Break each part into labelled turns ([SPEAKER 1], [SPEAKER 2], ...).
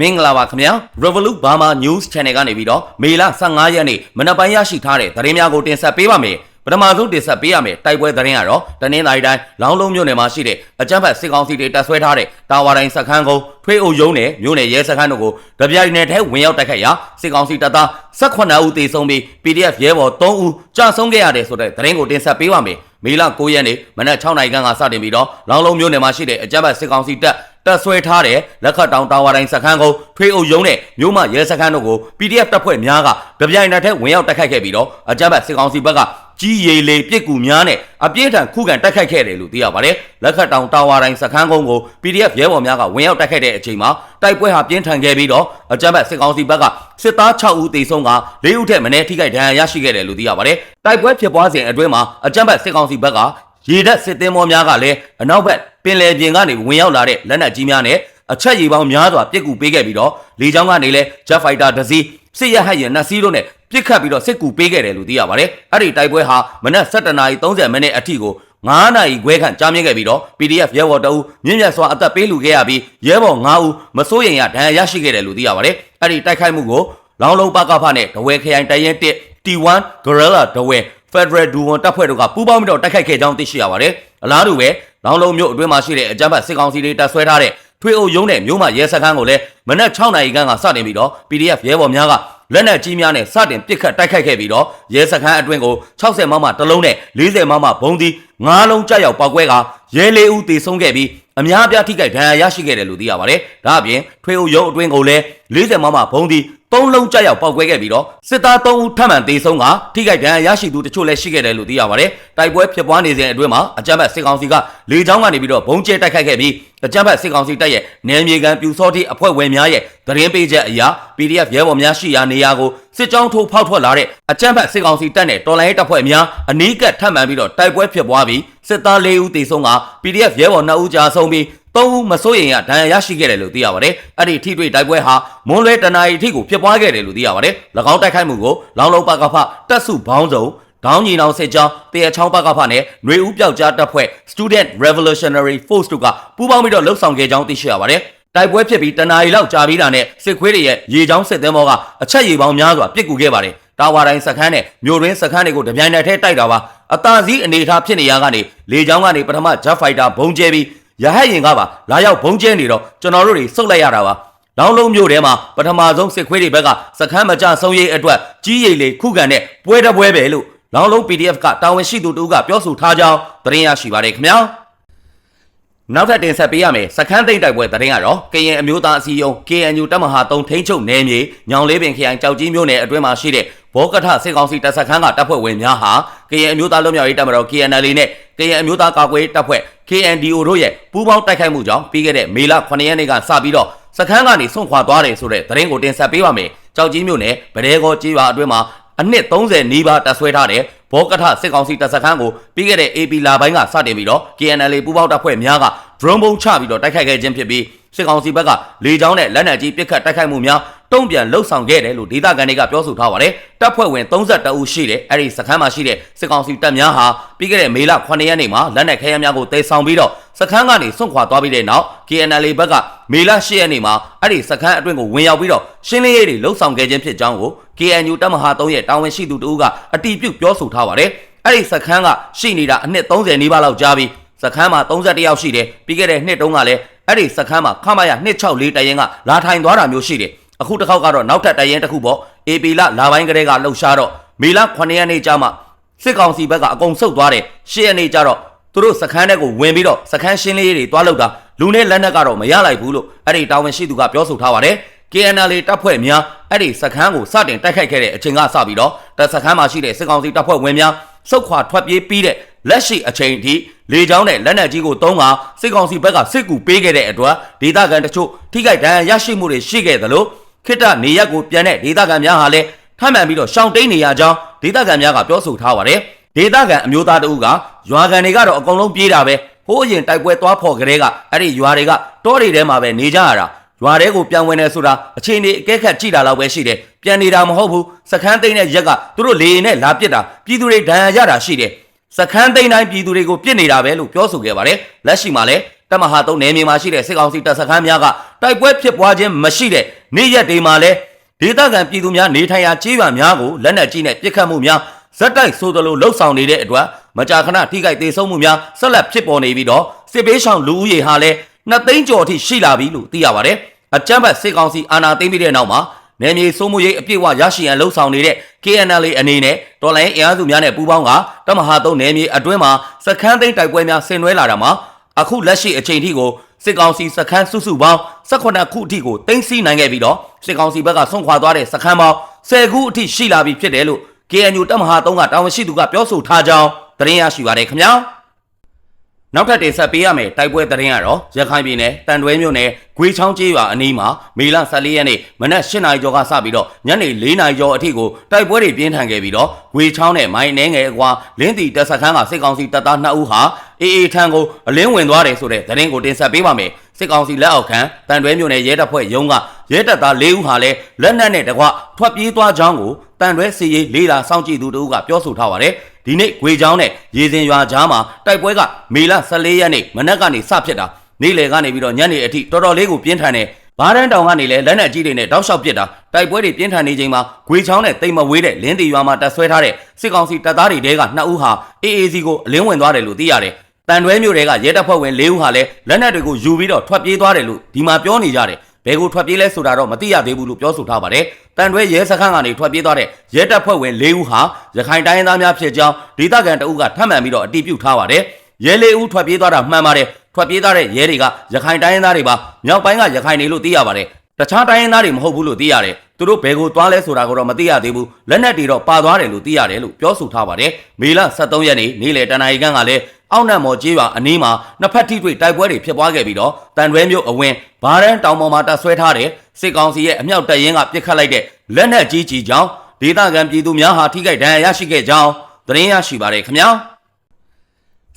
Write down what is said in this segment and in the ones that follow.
[SPEAKER 1] မင်္ဂလာပါခင်ဗျာ Revolut Burma News Channel ကနေပြီးတော့မေလ15ရက်နေ့မနက်ပိုင်းရရှိထားတဲ့သတင်းများကိုတင်ဆက်ပေးပါမယ်ပထမဆုံးတင်ဆက်ပေးရမယ်တိုက်ပွဲသတင်းကတော့တနင်္သာရီတိုင်းလောင်းလုံးမြို့နယ်မှာရှိတဲ့အကြမ်းဖက်စစ်ကောင်စီတွေတပ်ဆွဲထားတဲ့တာဝါတိုင်းစခန်းကုန်းထွေးအုပ်ရုံးနယ်မြို့နယ်ရဲစခန်းတို့ကိုတပြိုင်နက်တည်းဝင်ရောက်တိုက်ခိုက်ရာစစ်ကောင်စီတပ်သား18ဦးသေဆုံးပြီး PDF ရဲဘော်3ဦးကြာဆုံးခဲ့ရတယ်ဆိုတဲ့သတင်းကိုတင်ဆက်ပေးပါမယ်မေလ9ရက်နေ့မနက်6နာရီခန့်ကစတင်ပြီးတော့လောင်းလုံးမြို့နယ်မှာရှိတဲ့အကြမ်းဖက်စစ်ကောင်စီတပ် တပ်ဆွဲထားတဲ့လက်ခတ်တောင်တာဝါတိုင်းစခန်းကုန်းထွေးအုပ်ရုံးနဲ့မြို့မရဲစခန်းတို့ကို PDF တပ်ဖွဲ့များကကြပြိုင်နက်ထဲဝင်ရောက်တိုက်ခိုက်ခဲ့ပြီးတော့အကြမ်းဖက်စစ်ကောင်စီဘက်ကကြီးရီလေပြစ်ကူများနဲ့အပြင်းထန်ခုခံတိုက်ခိုက်ခဲ့တယ်လို့သိရပါတယ်လက်ခတ်တောင်တာဝါတိုင်းစခန်းကုန်းကို PDF ရဲဘော်များကဝင်ရောက်တိုက်ခိုက်တဲ့အချိန်မှာတိုက်ပွဲဟာပြင်းထန်ခဲ့ပြီးတော့အကြမ်းဖက်စစ်ကောင်စီဘက်ကစစ်သား6ဦးသေဆုံးက4ဦးထက်မနည်းထိခိုက်ဒဏ်ရာရရှိခဲ့တယ်လို့သိရပါတယ်တိုက်ပွဲဖြစ်ပွားစဉ်အတွင်းမှာအကြမ်းဖက်စစ်ကောင်စီဘက်က ရေတပ်စစ်သည်မောများကလည်းအနောက်ဘက်ပင်လယ်ပြင်ကနေဝင်ရောက်လာတဲ့လက်နက်ကြီးများနဲ့အချက်ရည်ပေါင်းများစွာပြစ်ကူပေးခဲ့ပြီးတော့လေကြောင်းကနေလည်း Jet Fighter တစ်စီးစစ်ရဟတ်ရင်နှစ်စီးတို့နဲ့ပြစ်ခတ်ပြီးတော့စစ်ကူပေးခဲ့တယ်လို့သိရပါတယ်။အဲ့ဒီတိုက်ပွဲဟာမနက်7:30မိနစ်အထိကို9နာရီခွဲခန့်ကြာမြင့်ခဲ့ပြီးတော့ PDF ရဲဘော်တအုပ်မြင့်မြတ်စွာအသက်ပေးလူခဲ့ရပြီးရဲဘော်9ဦးမစိုးရိမ်ရဒဏ်ရာရရှိခဲ့တယ်လို့သိရပါတယ်။အဲ့ဒီတိုက်ခိုက်မှုကိုလောင်းလုံးပကဖနဲ့ဒဝဲခရိုင်တရင်1 T1 Gorilla ဒဝဲ Federal Duon တပ်ဖွဲ့တို့ကပူးပေါင်းပြီးတော့တိုက်ခိုက်ခဲ့ကြောင်းသိရှိရပါတယ်။အလားတူပဲလောင်းလုံးမြို့အတွင်းမှာရှိတဲ့အကြမ်းဖက်စစ်ကောင်စီတွေတပ်ဆွဲထားတဲ့ထွေအုပ်ရုံးနဲ့မြို့မရဲစခန်းကိုလည်းမနက်6နာရီခန့်ကစတင်ပြီးတော့ PDF ရဲဘော်များကလက်နက်ကြီးများနဲ့စတင်ပစ်ခတ်တိုက်ခိုက်ခဲ့ပြီးတော့ရဲစခန်းအတွင်းကို60မမတစ်လုံးနဲ့40မမဘုံသီး9လုံးကြောက်ရောက်ပောက်ကွဲကရဲလေးဦးသေဆုံးခဲ့ပြီးအများအပြားထိခိုက်ဒဏ်ရာရရှိခဲ့တယ်လို့သိရပါတယ်။ဒါအပြင်ထွေအုပ်ရုံးအတွင်းကိုလည်း40မမဘုံသီး သုံးလုံးကြောက်ရောက်ပောက်ကွဲခဲ့ပြီးတော့စစ်သား3ဦးထပ်မံသေဆုံးကထိခိုက်ဒဏ်ရာရရှိသူတချို့လည်းရှိခဲ့တယ်လို့သိရပါတယ်။တိုက်ပွဲဖြစ်ပွားနေစဉ်အတွင်းမှာအကြမ်းဖက်စစ်ကောင်စီကလေကြောင်းကနေပြီးတော့ဘုံကျဲတိုက်ခိုက်ခဲ့ပြီးအကြမ်းဖက်စစ်ကောင်စီတပ်ရဲ့နယ်မြေကန်ပြူစောတိအဖွဲ့ဝင်များရဲ့သတင်းပေးချက်အရ PDF ရဲဘော်များရှိရာနေရာကိုစစ်ကြောင်းထိုးဖောက်ထွက်လာတဲ့အကြမ်းဖက်စစ်ကောင်စီတပ်နဲ့တော်လိုင်းရေးတပ်ဖွဲ့များအနီးကပ်ထပ်မံပြီးတော့တိုက်ပွဲဖြစ်ပွားပြီးစစ်သား၄ဦးသေဆုံးက PDF ရဲဘော်2ဦးကြာဆုံးပြီး သုံးဦးမစိုးရိမ်ရဒဏ်ရာရရှိခဲ့တယ်လို့သိရပါတယ်။အဲ့ဒီထိတွေ့တိုက်ပွဲဟာမွန်းလွဲတနာရီထိကိုဖြစ်ပွားခဲ့တယ်လို့သိရပါတယ်။၎င်းတိုက်ခိုက်မှုကိုလောင်းလုံးပကဖတပ်စုဘောင်းစုံဒေါင်းညီနောင်စစ်ကြောင်းတရချောင်းပကဖနဲ့ຫນွေဦးပြောက်ကြားတပ်ဖွဲ့ Student Revolutionary Force တို့ကပူးပေါင်းပြီးတော့လှုပ်ဆောင်ခဲ့ကြောင်းသိရှိရပါတယ်။တိုက်ပွဲဖြစ်ပြီးတနာရီလောက်ကြာပြီးတာနဲ့စစ်ခွေးတွေရဲ့ရေချောင်းစစ်သင်းဘောကအချက်ရေပေါင်းများစွာပစ်ကူခဲ့ပါတယ်။တာဝါတိုင်းစခန်းနဲ့မြို့ရင်းစခန်းတွေကိုတပြိုင်နက်တည်းတိုက်တာပါ။အသာစီးအနေအထားဖြစ်နေရကနေလေချောင်းကနေပထမ Jet Fighter ဘုံကျဲပြီး ရဟတ်ရင်ကပါလာရောက်ဘုံကျဲနေတော့ကျွန်တော်တို့တွေစုတ်လိုက်ရတာပါ။လောင်းလုံးမြို့ထဲမှာပထမဆုံးစစ်ခွေးတွေဘက်ကစခန်းမကြဆုံးရေးအတွက်ကြီးရိတ်လေခုခံတဲ့ပွဲတပွဲပဲလို့လောင်းလုံး PDF ကတာဝန်ရှိသူတို့ကပြောဆိုထားကြောင်းသတင်းရရှိပါတယ်ခင်ဗျာ။နောက်ထပ်တင်ဆက်ပေးရမယ်စခန်းသိမ့်တိုက်ပွဲသတင်းကတော့ကရင်အမျိုးသားအစည်းအရုံး KNU တပ်မဟာ3ထိန်းချုပ်နယ်မြေညောင်လေးပင်ခရိုင်ကြောက်ကြီးမြို့နယ်အတွင်းမှာရှိတဲ့ ဘောကထစစ်ကောင်စီတပ်စခန်းကတပ်ဖွဲ့ဝင်များဟာကရင်အမျိုးသားလွတ်မြောက်ရေးတပ်မတော် KNL နဲ့ကရင်အမျိုးသားကာကွယ်ရေးတပ်ဖွဲ့ KNDO တို့ရဲ့ပူးပေါင်းတိုက်ခိုက်မှုကြောင့်ပြီးခဲ့တဲ့မေလ9ရက်နေ့ကစပြီးတော့စခန်းကနေဆုံးခွာသွားတယ်ဆိုတဲ့သတင်းကိုတင်ဆက်ပေးပါမယ်ကြောက်ကြီးမြို့နယ်ဗဒဲကောကြီးရွာအတွင်းမှာအနှစ်30နီးပါးတပ်ဆွဲထားတဲ့ဘောကထစစ်ကောင်စီတပ်စခန်းကိုပြီးခဲ့တဲ့ AP လာပိုင်းကစတင်ပြီးတော့ KNL ပူးပေါင်းတပ်ဖွဲ့များက drone ပုံချပြီးတော့တိုက်ခိုက်ခဲ့ခြင်းဖြစ်ပြီး စစ်ကောင်စီဘက်ကလေကြောင်းနဲ့လက်နက်ကြီးပစ်ခတ်တိုက်ခိုက်မှုများတုံ့ပြန်လှုပ်ဆောင်ခဲ့တယ်လို့ဒေသခံတွေကပြောဆိုထားပါတယ်တပ်ဖွဲ့ဝင်32ဦးရှိတယ်အဲ့ဒီစခန်းမှာရှိတဲ့စစ်ကောင်စီတပ်များဟာပြီးခဲ့တဲ့မေလ9ရက်နေ့မှာလက်နက်ခဲယမ်းများကိုတည်ဆောင်ပြီးတော့စခန်းကနေစွန့်ခွာသွားပြီးတဲ့နောက် KNL ဘက်ကမေလ10ရက်နေ့မှာအဲ့ဒီစခန်းအတွင်းကိုဝင်ရောက်ပြီးတော့ရှင်းလင်းရေးတွေလှုပ်ဆောင်ခဲ့ခြင်းဖြစ်ကြောင်းကို KNU တပ်မဟာ3ရဲ့တာဝန်ရှိသူတို့ကအတီးပြုတ်ပြောဆိုထားပါတယ်အဲ့ဒီစခန်းကရှိနေတာအနှစ်30နီးပါးလောက်ကြာပြီစခန်းမှာ31ယောက်ရှိတယ်ပြီးခဲ့တဲ့နှစ်တုန်းကလည်း အဲ့ဒီစခန်းမှာခမရ264တရင်ကလာထိုင်သွားတာမျိုးရှိတယ်အခုတစ်ခေါက်ကတော့နောက်ထပ်တရင်တစ်ခုပေါ့ AP လလာပိုင်းကလေးကလှုပ်ရှားတော့မေလ9ရက်နေ့ကျမှစစ်ကောင်စီဘက်ကအကုန်ဆုတ်သွားတယ်10ရက်နေ့ကျတော့သူတို့စခန်းထဲကိုဝင်ပြီးတော့စခန်းရှင်းလင်းရေးတွေတွားလောက်တာလူနဲ့လက်နက်ကတော့မရလိုက်ဘူးလို့အဲ့ဒီတာဝန်ရှိသူကပြောဆိုထားပါတယ် KNL တပ်ဖွဲ့များအဲ့ဒီစခန်းကိုစတင်တိုက်ခိုက်ခဲ့တဲ့အချိန်ကစပြီးတော့တပ်စခန်းမှာရှိတဲ့စစ်ကောင်စီတပ်ဖွဲ့ဝင်များစုခွာထွက်ပြေးပြီးတဲ့လက်ရှိအချိန်ထိ လေကြောင်းနဲ့လက်နက်ကြီးကိုတုံးကစစ်ကောင်စီဘက်ကစစ်ကူပေးခဲ့တဲ့အတွက်ဒေသခံတချို့ထိခိုက်ဒဏ်ရာရရှိမှုတွေရှိခဲ့သလိုခိတ္တနေရက်ကိုပြန်တဲ့ဒေသခံများဟာလည်းထမ်းမှန်ပြီးတော့ရှောင်တိန်နေရကြောင်းဒေသခံများကပြောဆိုထားပါတယ်ဒေသခံအမျိုးသားတအုပ်ကရွာကန်တွေကတော့အကုန်လုံးပြေးတာပဲဟိုးအရင်တိုက်ပွဲသွားဖော်ကလေးကအဲ့ဒီရွာတွေကတောတွေထဲမှာပဲနေကြရတာရွာတဲကိုပြန်ဝင်နေဆိုတာအချိန်ဒီအကဲခတ်ကြည့်တာလောက်ပဲရှိတယ်ပြန်နေတာမဟုတ်ဘူးစခန်းသိမ်းတဲ့ရက်ကသူတို့လေရင်နဲ့လာပစ်တာပြည်သူတွေဒဏ်ရာရတာရှိတယ် စခန်းသိမ်းတိုင်းပြည်သူတွေကိုပြစ်နေတာပဲလို့ပြောဆိုခဲ့ပါတယ်လက်ရှိမှာလည်းတမဟာသုံးနယ်မြေမှာရှိတဲ့စစ်ကောင်စီတပ်စခန်းများကတိုက်ပွဲဖြစ်ပွားခြင်းမရှိတဲ့နေ့ရက်တွေမှာလည်းဒေသခံပြည်သူများနေထိုင်ရာကျေးရွာများကိုလက်နက်ကြီးနဲ့ပစ်ခတ်မှုများဇက်တိုက်ဆိုသလိုလှုပ်ဆောင်နေတဲ့အတွက်မကြာခဏထိခိုက်ဒေဆုံးမှုများဆက်လက်ဖြစ်ပေါ်နေပြီးတော့စစ်ပေးဆောင်လူဦးရေဟာလည်းနှစ်သိန်းကျော်အထိရှိလာပြီလို့သိရပါတယ်အကြမ်းဖက်စစ်ကောင်စီအာဏာသိမ်းပြီးတဲ့နောက်မှာ နယ်မြေစိုးမိုးရေးအပြည့်အဝရရှိရန်လှုံ့ဆော်နေတဲ့ KNL အနေနဲ့တော်လိုင်းအင်အားစုများနဲ့ပူးပေါင်းကတမဟာသုံးနယ်မြေအတွင်းမှာစခန်းသိမ်းတိုက်ပွဲများဆင်နွှဲလာတာမှာအခုလက်ရှိအချိန်ထိကိုစစ်ကောင်စီစခန်းစုစုပေါင်း18ခုအထိကိုတင်စီနိုင်ခဲ့ပြီးတော့စစ်ကောင်စီဘက်ကဆုံးခွာသွားတဲ့စခန်းပေါင်း10ခုအထိရှိလာပြီဖြစ်တယ်လို့ KNU တမဟာသုံးကတာဝန်ရှိသူကပြောဆိုထားကြောင်းသတင်းရရှိပါတယ်ခင်ဗျာ နောက်ထပ်တင်ဆက်ပေးရမယ်တိုက်ပွဲသတင်းကတော့ရခိုင်ပြည်နယ်တန်တွဲမြို့နယ်ဂွေချောင်းကျေးရွာအနီးမှာမေလ14ရက်နေ့မနက်8နာရီကျော်ကစပြီးတော့ညနေ4နာရီကျော်အထိကိုတိုက်ပွဲတွေပြင်းထန်ခဲ့ပြီးတော့ဂွေချောင်းနဲ့မိုင်းနှဲငယ်အကွာလင်းတီတပ်စခန်းကစစ်ကောင်စီတပ်သား2ဦးဟာအေးအေးထံကိုအလင်းဝင်သွားတယ်ဆိုတဲ့သတင်းကိုတင်ဆက်ပေးပါမယ် စစ်ကောင်စီလက်အောက်ခံတန်တွဲမြို့နယ်ရဲတပ်ဖွဲ့ရုံးကရဲတပ်သား၄ဦးဟာလည်းလက်နက်နဲ့တကွထွက်ပြေးသွားကြောင်းကိုတန်တွဲစီရေးလေးလာစောင့်ကြည့်သူတို့ကပြောဆိုထားပါတယ်ဒီနေ့ဂွေချောင်းနဲ့ရေစင်ရွာကြားမှာတိုက်ပွဲကမေလ14ရက်နေ့မနက်ကနေစဖြစ်တာနေ့လယ်ကနေပြီးတော့ညနေအထိတော်တော်လေးကိုပြင်းထန်တယ်ဘားတန်းတောင်ကနေလည်းလက်နက်ကြီးတွေနဲ့တောက်လျှောက်ပစ်တာတိုက်ပွဲတွေပြင်းထန်နေချိန်မှာဂွေချောင်းနဲ့တိမ်မဝေးတဲ့လင်းတီရွာမှာတပ်ဆွဲထားတဲ့စစ်ကောင်စီတပ်သားတွေတဲကနှစ်ဦးဟာ AAC ကိုအလင်းဝင်သွားတယ်လို့သိရတယ် တန်တွဲမြို့တွေကရဲတပ်ဖွဲ့ဝင်၄ဦးဟာလည်းလက်နက်တွေကိုယူပြီးတော့ထွက်ပြေးသွားတယ်လို့ဒီမှာပြောနေကြတယ်ဘယ်ကိုထွက်ပြေးလဲဆိုတာတော့မသိရသေးဘူးလို့ပြောဆိုထားပါတယ်။တန်တွဲရဲစခန်းကနေထွက်ပြေးသွားတဲ့ရဲတပ်ဖွဲ့ဝင်၄ဦးဟာရခိုင်တိုင်းရင်းသားများဖြစ်ကြောင်းဒေသခံတအုပ်ကထပ်မံပြီးတော့အတည်ပြုထားပါတယ်။ရဲလေးဦးထွက်ပြေးသွားတာမှန်ပါတယ်။ထွက်ပြေးသွားတဲ့ရဲတွေကရခိုင်တိုင်းရင်းသားတွေပါမြောက်ပိုင်းကရခိုင်တွေလို့သိရပါတယ်။တခြားတိုင်းရင်းသားတွေမဟုတ်ဘူးလို့သိရတယ်။သူတို့ဘယ်ကိုသွားလဲဆိုတာကိုတော့မသိရသေးဘူး။လက်နက်တွေတော့ပါသွားတယ်လို့သိရတယ်လို့ပြောဆိုထားပါတယ်။မေလ23ရက်နေ့နေ့လယ်တနာရီခန့်ကလည်း အောက်နတ်မော်ကျေးရွာအနီးမှာနှစ်ဖက်ထိတွေ့တိုက်ပွဲတွေဖြစ်ပွားခဲ့ပြီးတော့တန်ရွဲမြို့အဝင်ဘာရန်တောင်ပေါ်မှာတပ်ဆွဲထားတဲ့စစ်ကောင်စီရဲ့အမြောက်တပ်ရင်းကပစ်ခတ်လိုက်တဲ့လက်နက်ကြီးကြီးကြောင့်ဒေသခံပြည်သူများဟာထိခိုက်ဒဏ်ရာရရှိခဲ့ကြောင်းသတင်းရရှိပါတယ်ခင်ဗျာ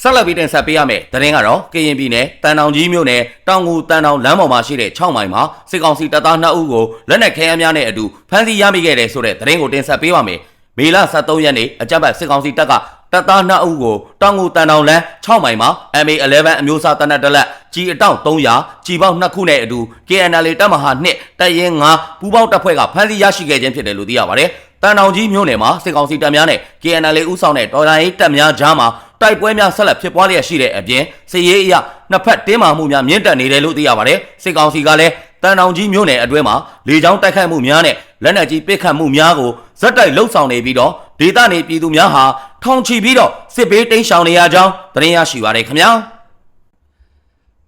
[SPEAKER 1] ဆက်လက်ပြီးတင်ဆက်ပေးရမယ်သတင်းကတော့ကရင်ပြည်နယ်တန်တောင်ကြီးမြို့နယ်တောင်ငူတန်တောင်လမ်းပေါ်မှာရှိတဲ့6မိုင်မှာစစ်ကောင်စီတပ်သား2ဦးကိုလက်နက်ခဲယမ်းများနဲ့အတူဖမ်းဆီးရမိခဲ့တယ်ဆိုတဲ့သတင်းကိုတင်ဆက်ပေးပါမယ်မေလ23ရက်နေ့အကြမ်းဖက်စစ်ကောင်စီတပ်က တပ်သား2ဦးကိုတောင်ငူတန်တောင်လမ်း6မိုင်မှာ MA11 အမျိုးအစားတနက်တလက်ကြီးအတောင့်300ကြီးပေါင်း2ခုနဲ့အတူ KNL တပ်မဟာ2တပ်ရင်း9ပူးပေါင်းတပ်ဖွဲ့ကဖမ်းဆီးရရှိခဲ့ခြင်းဖြစ်တယ်လို့သိရပါတယ်တန်တောင်ကြီးမြို့နယ်မှာစစ်ကောင်စီတပ်များနဲ့ KNL ဦးဆောင်တဲ့တော်လှန်ရေးတပ်များကြားမှာတိုက်ပွဲများဆက်လက်ဖြစ်ပွားလျက်ရှိတဲ့အပြင်စစ်ရေးအရနှစ်ဖက်တင်းမာမှုများမြင့်တက်နေတယ်လို့သိရပါတယ်စစ်ကောင်စီကလည်းတန်တောင်ကြီးမြို့နယ်အတွင်းမှာလေကြောင်းတိုက်ခိုက်မှုများနဲ့လက်နက်ကြီးပစ်ခတ်မှုများကိုဇက်တိုက်လှုပ်ဆောင်နေပြီးတော့ ဒေသနေပြည်သူများဟာထောင်ချီပြီးတော့စစ်ဘေးတိမ်းရှောင်နေရကြောင်းသတင်းရရှိပါရခင်ဗျာ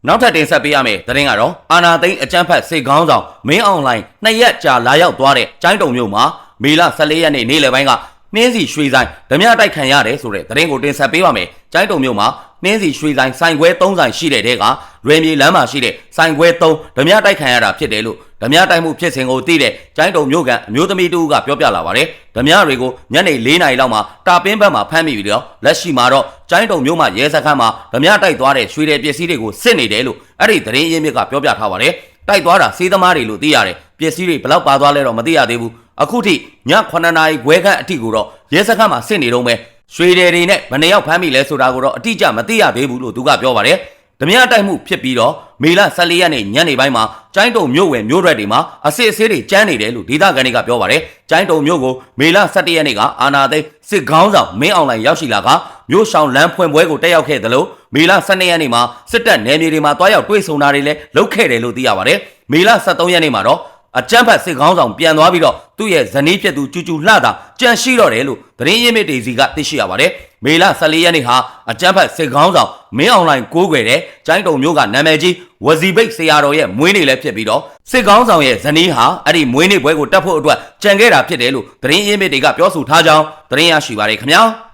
[SPEAKER 1] နောက်ထပ်တင်ဆက်ပေးရမယ့်သတင်းကတော့အာနာသိန်းအကြမ်းဖက်စစ်ကောင်းဆောင်မင်းအွန်လိုင်းနှစ်ရက်ကြာလာရောက်သွားတဲ့ကျိုင်းတုံမြို့မှာမေလ14ရက်နေ့နေ့လယ်ပိုင်းကနှင်းစီရွှေဆိုင်ဓမြတိုက်ခံရတယ်ဆိုတဲ့သတင်းကိုတင်ဆက်ပေးပါမယ်။ကျိုင်းတုံမြို့မှာနှင်းစီရွှေဆိုင်ဆိုင်ခွဲ3ဆိုင်ရှိတဲ့တဲကရွေမြေလမ်းမှာရှိတဲ့ဆိုင်ခွဲ3ဓမြတိုက်ခံရတာဖြစ်တယ်လို့ ဓမြတိုက်မှုဖြစ်စဉ်ကိုသိတဲ့ကျိုင်းတုံမြို့ကန်အမျိုးသမီးတူကပြောပြလာပါတယ်။ဓမြတွေကိုညနေ4နာရီလောက်မှာတာပင်းဘက်မှာဖမ်းမိပြီးတော့လက်ရှိမှာတော့ကျိုင်းတုံမြို့မှာရဲစခန်းမှာဓမြတိုက်သွားတဲ့ရွှေတဲ့ပစ္စည်းတွေကိုစစ်နေတယ်လို့အဲ့ဒီသတင်းရင်းမြစ်ကပြောပြထားပါတယ်။တိုက်သွားတာစေးသမားတွေလို့သိရတယ်။ပစ္စည်းတွေဘယ်လောက်ပါသွားလဲတော့မသိရသေးဘူး။အခုထိည9နာရီခွဲခန့်အထိကိုတော့ရဲစခန်းမှာစစ်နေတော့မယ်ရွှေတယ်တွေနဲ့ဘယ်နှယောက်ဖမ်းမိလဲဆိုတာကိုတော့အတိအကျမသိရသေးဘူးလို့သူကပြောပါတယ် ဓမြတိုက်မှုဖြစ်ပြီးတော့မေလ14ရက်နေ့ညနေပိုင်းမှာကျိုင်းတုံမြို့ဝင်မြို့ရက်တွေမှာအစစ်အဆေးတွေကျန်းနေတယ်လို့ဒေသခံတွေကပြောပါတယ်ကျိုင်းတုံမြို့ကိုမေလ17ရက်နေ့ကအာနာသိစစ်ကောင်းဆောင်မင်းအောင်လိုင်ရောက်ရှိလာကမြို့ဆောင်လမ်းဖွင့်ပွဲကိုတက်ရောက်ခဲ့တယ်လို့မေလ12ရက်နေ့မှာစစ်တပ်နယ်မြေတွေမှာတွားရောက်တွေ့ဆုံတာတွေလည်းလုပ်ခဲ့တယ်လို့သိရပါတယ်မေလ13ရက်နေ့မှာတော့ အကြမ်းဖက်စစ်ကောင်းဆောင်ပြန်သွားပြီးတော့သူ့ရဲ့ဇနီးဖြစ်သူကျူကျူလှတာကြံရှိတော့တယ်လို့သတင်းရင်းမြစ်တွေစီကသိရှိရပါတယ်။မေလ14ရက်နေ့ဟာအကြမ်းဖက်စစ်ကောင်းဆောင်မင်းအောင်လိုင်ကိုးကွယ်တဲ့ကျိုင်းတုံမျိုးကနာမည်ကြီးဝစီဘိတ်ဆရာတော်ရဲ့မွေးနေ့လည်းဖြစ်ပြီးတော့စစ်ကောင်းဆောင်ရဲ့ဇနီးဟာအဲ့ဒီမွေးနေ့ပွဲကိုတက်ဖို့အတွက်ကြံခဲ့တာဖြစ်တယ်လို့သတင်းရင်းမြစ်တွေကပြောဆိုထားကြောင်းသတင်းရရှိပါတယ်ခင်ဗျာ။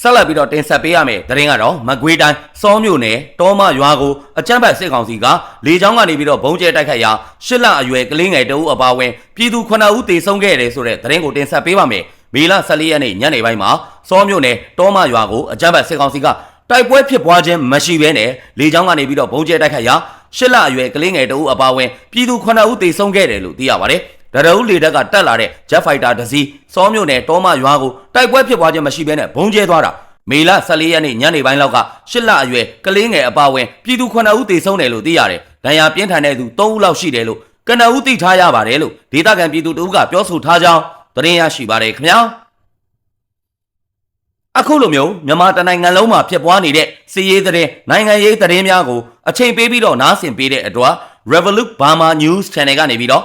[SPEAKER 1] ဆက်လက်ပြီးတော့တင်ဆက်ပေးရမယ်တရင်ကတော့မကွေးတိုင်းစောမြို့နယ်တောမရွာကိုအကြမ်းဖက်စစ်ကောင်စီကလေကြောင်းကနေပြီးတော့ဘုံကျဲတိုက်ခိုက်ရာရှစ်လအရွယ်ကလေးငယ်တအုပ်အပါဝင်ပြည်သူ9ဦးတေဆုံးခဲ့တယ်ဆိုတဲ့တရင်ကိုတင်ဆက်ပေးပါမယ်မေလ14ရက်နေ့ညနေပိုင်းမှာစောမြို့နယ်တောမရွာကိုအကြမ်းဖက်စစ်ကောင်စီကတိုက်ပွဲဖြစ်ပွားခြင်းမရှိဘဲနဲ့လေကြောင်းကနေပြီးတော့ဘုံကျဲတိုက်ခိုက်ရာရှစ်လအရွယ်ကလေးငယ်တအုပ်အပါဝင်ပြည်သူ9ဦးတေဆုံးခဲ့တယ်လို့သိရပါတယ် ဒရဦးလေတက်ကတက်လာတဲ့ Jet Fighter တစ်စီးစောမြို့နယ်တောမရွာကိုတိုက်ပွဲဖြစ်ပွားခြင်းမရှိဘဲနဲ့ဘုံကျဲသွားတာမေလ14ရက်နေ့ညနေပိုင်းလောက်ကရှစ်လအရွယ်ကလေးငယ်အပါအဝင်ပြည်သူ9ဦးသေဆုံးတယ်လို့သိရတယ်။ဒဏ်ရာပြင်းထန်တဲ့သူ3ဦးလောက်ရှိတယ်လို့ကနဦးသိထားရပါတယ်လို့ဒေသခံပြည်သူတို့ကပြောဆိုထားကြောင်းသတင်းရရှိပါတယ်ခင်ဗျာ။အခုလိုမျိုးမြန်မာတနိုင်ငံလုံးမှာဖြစ်ပွားနေတဲ့စီးရေးသတင်းနိုင်ငံရေးသတင်းများကိုအချိန်ပေးပြီးတော့နားဆင်ပေးတဲ့အတွက် Revolut Burma News Channel ကနေပြီးတော့